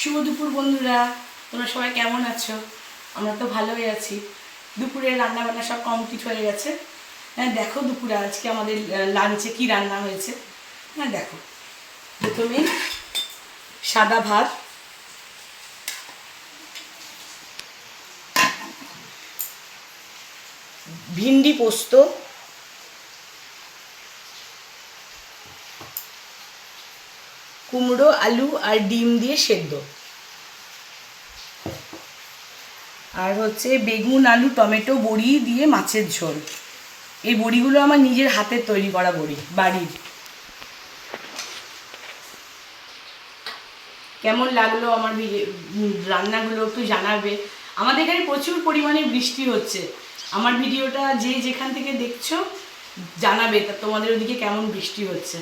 শুভ দুপুর বন্ধুরা, তোমরা সবাই কেমন আছো? আমরা তো ভালোই আছি। দুপুরে রান্না বান্না সব কমপ্লিট হয়ে গেছে। হ্যাঁ দেখো দুপুরে আজকে আমাদের লাঞ্চে কি রান্না হয়েছে। হ্যাঁ দেখো। প্রথমে সাদা ভাত। ভিন্ডি পোস্ত। কুমড়ো, আলু আর ডিম দিয়ে সেদ্ধ। আর হচ্ছে বেগুন, আলু, টমেটো, বড়ি দিয়ে মাছের ঝোল। এই বড়িগুলো আমার নিজের হাতে তৈরি করা বড়ি, বাড়ির। কেমন লাগল আমার রান্নাগুলো একটু জানাবে। আমাদের এখানে প্রচুর পরিমাণে বৃষ্টি হচ্ছে। আমার ভিডিওটা যে যেখান থেকে দেখছ, জানাবে তা তোমাদের ওদিকে কেমন বৃষ্টি হচ্ছে।